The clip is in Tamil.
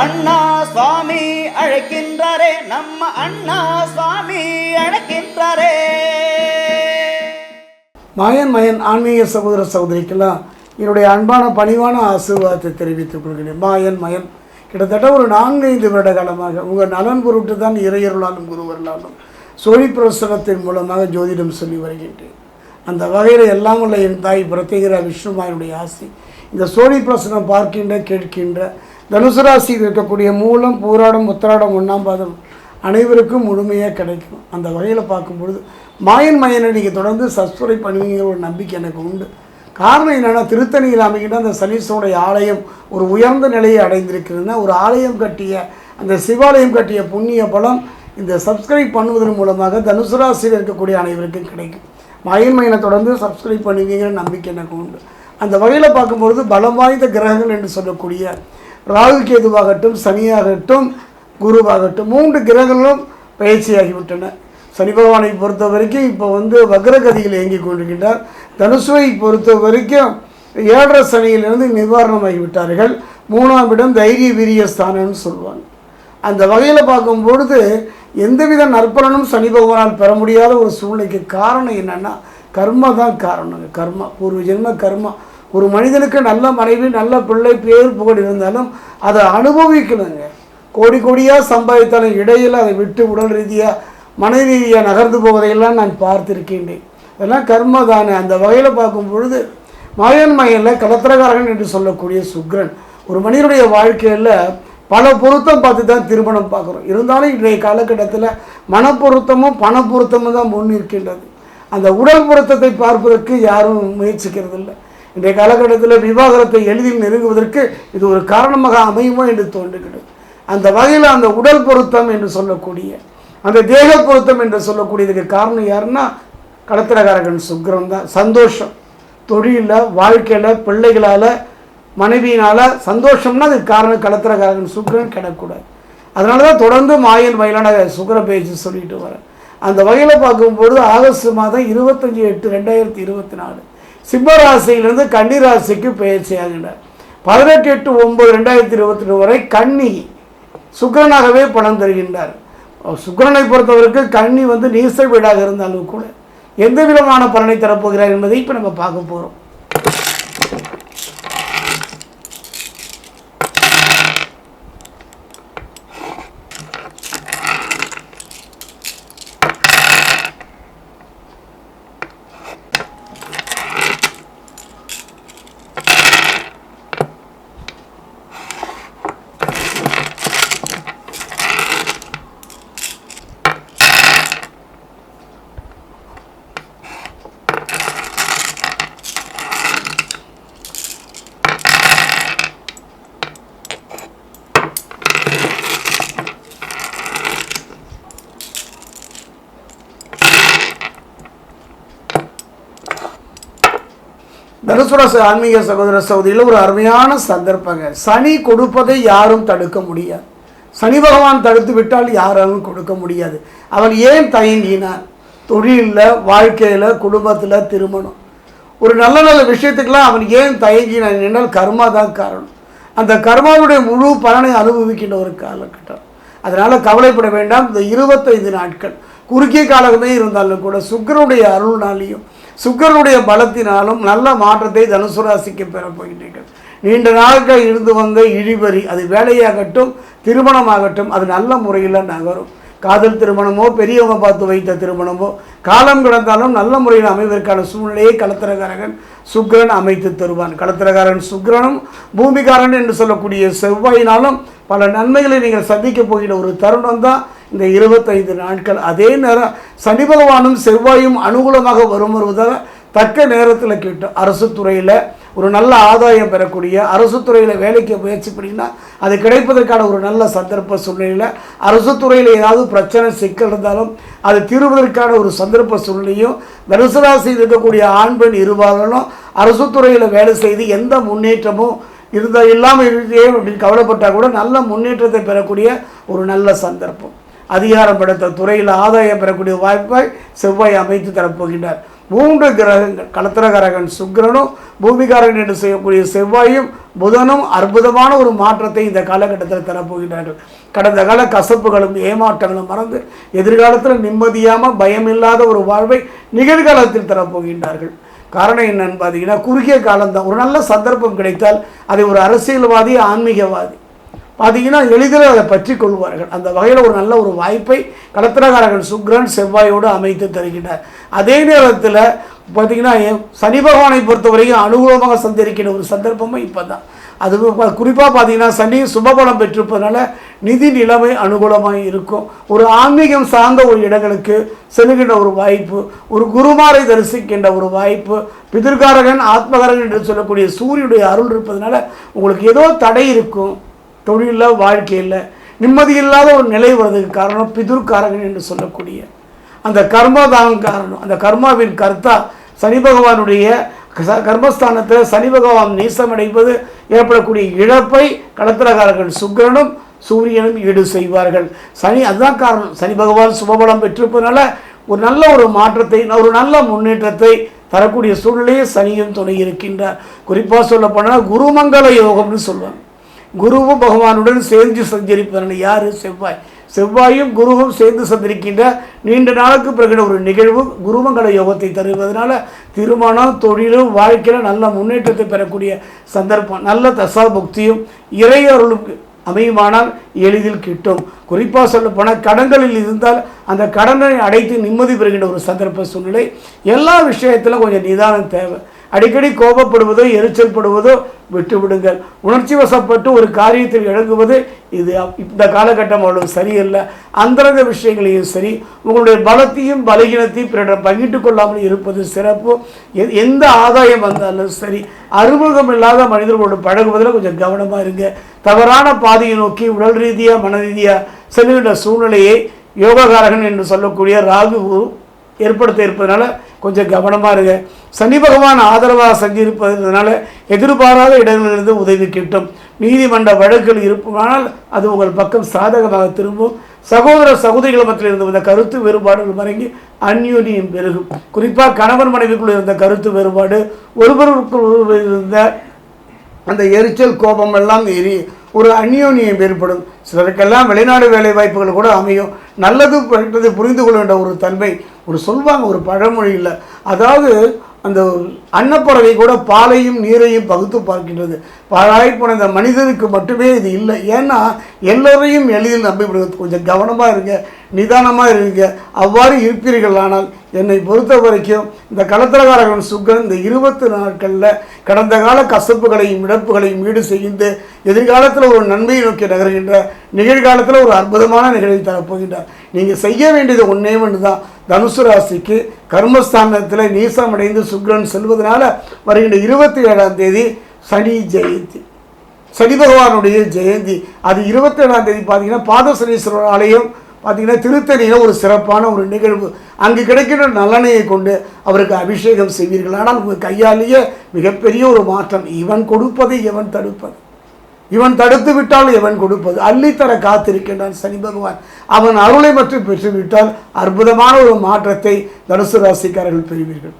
அண்ணா சுவாமி அழைக்கின்றாரே நம்ம அண்ணா சுவாமி அழைக்கின்றாரே. மாயன் மயன் ஆன்மீக சகோதர சகோதரிக்கெல்லாம் என்னுடைய அன்பான பணிவான ஆசீர்வாதத்தை தெரிவித்துக் கொள்கிறேன். மாயன் மயன் கிட்டத்தட்ட ஒரு நான்கைந்து வருட காலமாக உங்கள் நலன் பொருட்டு தான் இறையருளாலும் குருவர்களாலும் சோழி பிரசனத்தின் மூலமாக ஜோதிடம் சொல்லி வருகின்றேன். அந்த வகையில் எல்லாம் உள்ள என் தாய் பிரத்யேகரா விஷ்ணுமாயனுடைய ஆசி இந்த சோழி பிரசனம் பார்க்கின்ற கேட்கின்ற தனுசு ராசியில் இருக்கக்கூடிய மூலம் பூராடம் உத்திராடம் ஒன்றாம் பாதம் அனைவருக்கும் முழுமையாக கிடைக்கும். அந்த வகையில் பார்க்கும்பொழுது மாயன் மயனை நீங்கள் தொடர்ந்து சப்ஸ்கிரைப் பண்ணுவீங்கிற ஒரு நம்பிக்கை எனக்கு உண்டு. காரணம் என்னென்னா திருத்தணியில் அமைகின்ற அந்த சனீஸ்வனுடைய ஆலயம் ஒரு உயர்ந்த நிலையை அடைந்திருக்கிறதுனா ஒரு ஆலயம் கட்டிய அந்த சிவாலயம் கட்டிய புண்ணிய பலம் இந்த சப்ஸ்கிரைப் பண்ணுவதன் மூலமாக தனுசு ராசியில் இருக்கக்கூடிய அனைவருக்கும் கிடைக்கும். மயன் மயனை தொடர்ந்து சப்ஸ்கிரைப் பண்ணுவீங்கிற நம்பிக்கை எனக்கு உண்டு. அந்த வகையில் பார்க்கும்பொழுது பலம் வாய்ந்த கிரகங்கள் என்று சொல்லக்கூடிய ராகு கேதுவாகட்டும் சனியாகட்டும் குருவாகட்டும் மூன்று கிரகங்களும் பயிற்சியாகிவிட்டன. சனி பகவானை பொறுத்த வரைக்கும் இப்போ வந்து வக்ரகதியில் இயங்கிக் கொண்டிருக்கின்றார். தனுசுவை பொறுத்த வரைக்கும் ஏழரை சனியிலிருந்து நிவாரணமாகிவிட்டார்கள் மூணாம் இடம் தைரிய வீரிய ஸ்தானம்னு சொல்லுவாங்க. அந்த வகையில் பார்க்கும்பொழுது எந்தவித நற்பலனும் சனி பகவானால் பெற முடியாத ஒரு சூழ்நிலைக்கு காரணம் என்னென்னா கர்மா தான் காரணம் கர்மா பூர்வ ஜென்ம கர்மா. ஒரு மனிதனுக்கு நல்ல மனைவி நல்ல பிள்ளை பேர் புகழ் இருந்தாலும் அதை அனுபவிக்கணுங்க. கோடி கோடியாக சம்பாதித்தாலும் இடையில் அதை விட்டு உடல் ரீதியாக மன ரீதியாக நகர்ந்து போவதையெல்லாம் நான் பார்த்திருக்கின்றேன். இதெல்லாம் கர்ம தானே. அந்த வகையில் பார்க்கும் பொழுது மாயன் மயனில் கலத்திரகாரகன் என்று சொல்லக்கூடிய சுக்ரன் ஒரு மனிதனுடைய வாழ்க்கையில் பல பொருத்தம் பார்த்து தான் திருமணம் பார்க்குறோம். இருந்தாலும் இன்றைய காலகட்டத்தில் மனப்பொருத்தமும் பணப்பொருத்தமும் தான் முன் இருக்கின்றது அந்த உடல் பொருத்தத்தை பார்ப்பதற்கு யாரும் முயற்சிக்கிறது இல்லை இன்றைய காலகட்டத்தில் விவாகரத்தை எளிதில் நெருங்குவதற்கு இது ஒரு காரணமாக அமையுமோ என்று தோன்றுகிறது. அந்த வகையில் அந்த உடல் பொருத்தம் என்று சொல்லக்கூடிய அந்த தேக பொருத்தம் என்று சொல்லக்கூடியதுக்கு காரணம் யாருன்னா கடத்திரகாரகன் சுக்கரம் தான். சந்தோஷம். தொழிலில் வாழ்க்கையில் பிள்ளைகளால் மனைவியினால் சந்தோஷம்னா அதுக்கு காரணம் கடத்திரகாரகன் சுக்கரன் கிடக்கூடாது. அதனால தான் தொடர்ந்து மாயன் வயலான சுக்கர பேச்சு சொல்லிட்டு வரேன் அந்த வகையில் பார்க்கும்பொழுது ஆகஸ்ட் மாதம் இருபத்தஞ்சி எட்டு ரெண்டாயிரத்தி இருபத்தி நாலு. சிம்மராசியிலிருந்து கன்னி ராசிக்கு பயிற்சி பதினெட்டு எட்டு ஒம்பது ரெண்டாயிரத்தி இருபத்தி ரெண்டு வரை கன்னி சுக்கரனாகவே பணம் தருகின்றார். சுக்கிரனை பொறுத்தவரைக்கு கன்னி வந்து நீச வீடாக இருந்தாலும் கூட எந்த விதமான பலனை தரப்போகிறார் என்பதை இப்போ நம்ம பார்க்க போகிறோம் தனுசுரச ஆன்மீக சகோதர சகோதரியில் ஒரு அருமையான சந்தர்ப்பங்க. சனி கொடுப்பதை யாரும் தடுக்க முடியாது. சனி பகவான் தடுத்து விட்டால் யாராலும் கொடுக்க முடியாது. அவன் ஏன் தயங்கினார்? தொழிலில் வாழ்க்கையில் குடும்பத்தில் திருமணம். ஒரு நல்ல நல்ல விஷயத்துக்கெல்லாம் அவன் ஏன் தயங்கினான் என்றால் கர்மா தான் காரணம். அந்த கர்மாவுடைய முழு பலனை அனுபவிக்கின்ற ஒரு காலகட்டம். அதனால் கவலைப்பட வேண்டாம். இந்த இருபத்தைந்து நாட்கள் குறுகிய காலமே இருந்தாலும் கூட சுக்கரனுடைய அருள்னாலையும் சுக்கரனுடைய பலத்தினாலும் நல்ல மாற்றத்தை தனுசு ராசிக்கு பெறப் போகின்றீர்கள். நீண்ட நாட்கள் இருந்து வந்த இழிவரி அது வேலையாகட்டும் திருமணமாகட்டும் அது நல்ல முறையில் நகரும். காதல் திருமணமோ பெரியவங்க பார்த்து வைத்த திருமணமோ காலம் கிடந்தாலும் நல்ல முறையில் அமைவதற்கான சூழ்நிலையை களத்திரகாரகன் சுக்கிரன் அமைத்து தருவான். களத்திரகாரன் சுக்கிரனும் பூமிகாரன் என்று சொல்லக்கூடிய செவ்வாயினாலும் பல நன்மைகளை நீங்கள் சந்திக்க போகிற ஒரு தருணம் தான் இந்த இருபத்தைந்து நாட்கள் அதே நேரம் சனி பகவானும் செவ்வாயும் அனுகூலமாக வரும் வருவதால் தக்க நேரத்தில் கேட்டோம். அரசு துறையில் ஒரு நல்ல ஆதாயம் பெறக்கூடிய அரசு துறையில் வேலைக்கு முயற்சி பண்ணிங்கன்னா அது கிடைப்பதற்கான ஒரு நல்ல சந்தர்ப்ப சூழ்நிலையில் அரசு துறையில் ஏதாவது பிரச்சனை சிக்கல் இருந்தாலும் அது தீர்வதற்கான ஒரு சந்தர்ப்ப சூழ்நிலையும் தனுசு ராசியில் இருக்கக்கூடிய ஆண் பெண் இருவாரனும் அரசு துறையில் வேலை செய்து எந்த முன்னேற்றமும் இருந்தால் இல்லாமல் இருக்கே அப்படின்னு கவலைப்பட்டால் கூட நல்ல முன்னேற்றத்தை பெறக்கூடிய ஒரு நல்ல சந்தர்ப்பம். அதிகாரம் படுத்த துறையில் ஆதாயம் பெறக்கூடிய வாய்ப்பை செவ்வாய் அமைத்து தரப்போகின்றார். மூன்று கிரகங்கள் கலத்திரகரகன் சுக்கிரனும் பூமிகாரகன் என்று செய்யக்கூடிய செவ்வாயும் புதனும் அற்புதமான ஒரு மாற்றத்தை இந்த காலகட்டத்தில் தரப்போகின்றார்கள். கடந்த கால கசப்புகளும் ஏமாற்றங்களும் மறந்து எதிர்காலத்தில் நிம்மதியாமல் பயமில்லாத ஒரு வாழ்வை நிகழ்காலத்தில் தரப்போகின்றார்கள். காரணம் என்னன்னு பார்த்தீங்கன்னா குறுகிய காலம்தான். ஒரு நல்ல சந்தர்ப்பம் கிடைத்தால் அதை ஒரு அரசியல்வாதி ஆன்மீகவாதி பார்த்தீங்கன்னா எளிதில் அதை பற்றி கொள்வார்கள். அந்த வகையில் ஒரு நல்ல ஒரு வாய்ப்பை கடத்திரகாரகன் சுக்ரன் செவ்வாயோடு அமைத்து தருகின்றார். அதே நேரத்தில் பார்த்தீங்கன்னா சனி பகவானை பொறுத்தவரையும் அனுகூலமாக சந்திருக்கிற ஒரு சந்தர்ப்பமும் இப்போ தான் அது குறிப்பாக பார்த்தீங்கன்னா சனி சுபபலம் பெற்றிருப்பதனால நிதி நிலைமை அனுகூலமாக இருக்கும். ஒரு ஆன்மீகம் சார்ந்த ஒரு இடங்களுக்கு செல்கின்ற ஒரு வாய்ப்பு ஒரு குருமாரை தரிசிக்கின்ற ஒரு வாய்ப்பு பிதிர்காரகன் ஆத்மகாரகன் என்று சொல்லக்கூடிய சூரியனுடைய அருள் இருப்பதனால உங்களுக்கு ஏதோ தடை இருக்கும். தொழிலில் வாழ்க்கையில் நிம்மதி இல்லாத ஒரு நிலை வருவதற்கு காரணம் பிதுர்காரகன் என்று சொல்லக்கூடிய அந்த கர்மாதான் காரணம். அந்த கர்மாவின் கர்த்தா சனி பகவானுடைய கர்மஸ்தானத்தில் சனி பகவான் நீசம் அடைப்பது ஏற்படக்கூடிய இழப்பை களத்திரகாரர்கள் சுக்கரனும் சூரியனும் ஈடு செய்வார்கள். சனி அதுதான் காரணம். சனி பகவான் சுபபலம் பெற்றிருப்பதனால ஒரு நல்ல ஒரு மாற்றத்தை ஒரு நல்ல முன்னேற்றத்தை தரக்கூடிய சூழ்நிலையை சனியும் துணை இருக்கின்றார் குறிப்பாக சொல்ல போனால் குருமங்கல யோகம்னு சொல்லுவாங்க குருவும் பகவானுடன் சேர்ந்து சஞ்சரிப்பதனால யார்? செவ்வாய். செவ்வாயும் குருவும் சேர்ந்து சந்திருக்கின்ற நீண்ட நாளுக்கு பிறகு ஒரு நிகழ்வு. குருமங்கள யோகத்தை தருவதனால திருமணம் தொழிலும் வாழ்க்கையில் நல்ல முன்னேற்றத்தை பெறக்கூடிய சந்தர்ப்பம் நல்ல தசாபுக்தியும் இறை அருளும் அமையுமானால் எளிதில் கிட்டும். குறிப்பாக சொல்ல போனால் கடன்களில் இருந்தால் அந்த கடனை அடைத்து நிம்மதி பெறுகின்ற ஒரு சந்தர்ப்ப சூழ்நிலை. எல்லா விஷயத்திலும் கொஞ்சம் நிதானம் தேவை. அடிக்கடி கோபப்படுவதோ எரிச்சல் படுவதோ விட்டுவிடுங்கள். உணர்ச்சி வசப்பட்டு ஒரு காரியத்தில் இழங்குவது இது இந்த காலகட்டம் அவ்வளவு சரியில்லை. அந்தரங்க விஷயங்களையும் சரி உங்களுடைய பலத்தையும் பலகீனத்தையும் பிறரிடம் பங்கிட்டு கொள்ளாமல் இருப்பது சிறப்பு. எந்த ஆதாயம் வந்தாலும் சரி அறிமுகம் இல்லாத மனிதர்களோடு பழகுவதில் கொஞ்சம் கவனமாக இருங்க. தவறான பாதையை நோக்கி உடல் ரீதியாக மன ரீதியாக செல்லுகின்ற சூழ்நிலையை யோககாரகன் என்று சொல்லக்கூடிய ராகு ஏற்படுத்த இருப்பதனால கொஞ்சம் கவனமாக இருங்க. சனி பகவான் ஆதரவாக சஞ்சரிப்பதனால எதிர்பாராத இடங்களிலிருந்து உதவி கிட்டும். நீதிமன்ற வழக்குகள் இருப்புமானால் அது உங்கள் பக்கம் சாதகமாக திரும்பும். சகோதர சகோதரிகள் மத்தியில் இருந்து வந்த கருத்து வேறுபாடுகள் மறங்கி அந்யூனியம் பெருகும். குறிப்பாக கணவன் மனைவிக்குள் இருந்த கருத்து வேறுபாடு ஒருவருக்குள் இருந்த அந்த எரிச்சல் கோபம் எல்லாம் எரி ஒரு அந்யோன்யம் ஏற்படும். சிலருக்கெல்லாம் வெளிநாடு வேலை வாய்ப்புகள் கூட அமையும். நல்லது புரிந்து கொள்ள வேண்டிய ஒரு தன்மை ஒரு சொல்வாங்க ஒரு பழமொழியில். அதாவது அந்த அன்னப்பறவை கூட பாலையும் நீரையும் பகுத்து பார்க்கின்றது. பாழாய் போன இந்த மனிதனுக்கு மட்டுமே இது இல்லை. ஏன்னா எல்லோரையும் எளிதில் நம்பிவிடுவது கொஞ்சம் கவனமாக இருங்க நிதானமாக இருங்க. அவ்வாறு இருப்பீர்கள் ஆனால் என்னை பொறுத்த வரைக்கும் இந்த களத்திரகாரகன் சுக்கரன் இந்த இருபத்து நாட்களில் கடந்த கால கசப்புகளையும் இழப்புகளையும் ஈடு செய்து எதிர்காலத்தில் ஒரு நன்மையை நோக்கி நகர்கின்ற நிகழ்காலத்தில் ஒரு அற்புதமான நிகழ்வை தரப்போகின்றார். நீங்கள் செய்ய வேண்டியது ஒன்றே ஒன்று தான் தனுசு ராசிக்கு கர்மஸ்தானத்தில் நீசமடைந்து சுக்கிரன் செல்வதனால வருகின்ற இருபத்தி ஏழாம் தேதி சனி ஜெயந்தி. சனி பகவானுடைய ஜெயந்தி. அது இருபத்தி ஏழாம் தேதி பார்த்தீங்கன்னா பாதசனீஸ்வரர் ஆலயம் பார்த்தீங்கன்னா திருத்தணியில் ஒரு சிறப்பான ஒரு நிகழ்வு. அங்கு கிடைக்கின்ற நலனையை கொண்டு அவருக்கு அபிஷேகம் செய்வீர்கள். ஆனால் உங்கள் கையாலேயே மிகப்பெரிய ஒரு மாற்றம். இவன் கொடுப்பதை இவன் தடுப்பது. இவன் தடுத்து விட்டால் எவன் கொடுப்பது. அள்ளித்தர காத்திருக்கின்றான் சனி பகவான். அவன் அருளை மட்டும் பெற்றுவிட்டால் அற்புதமான ஒரு மாற்றத்தை தனுசு ராசிக்காரர்கள் பெறுவீர்கள்.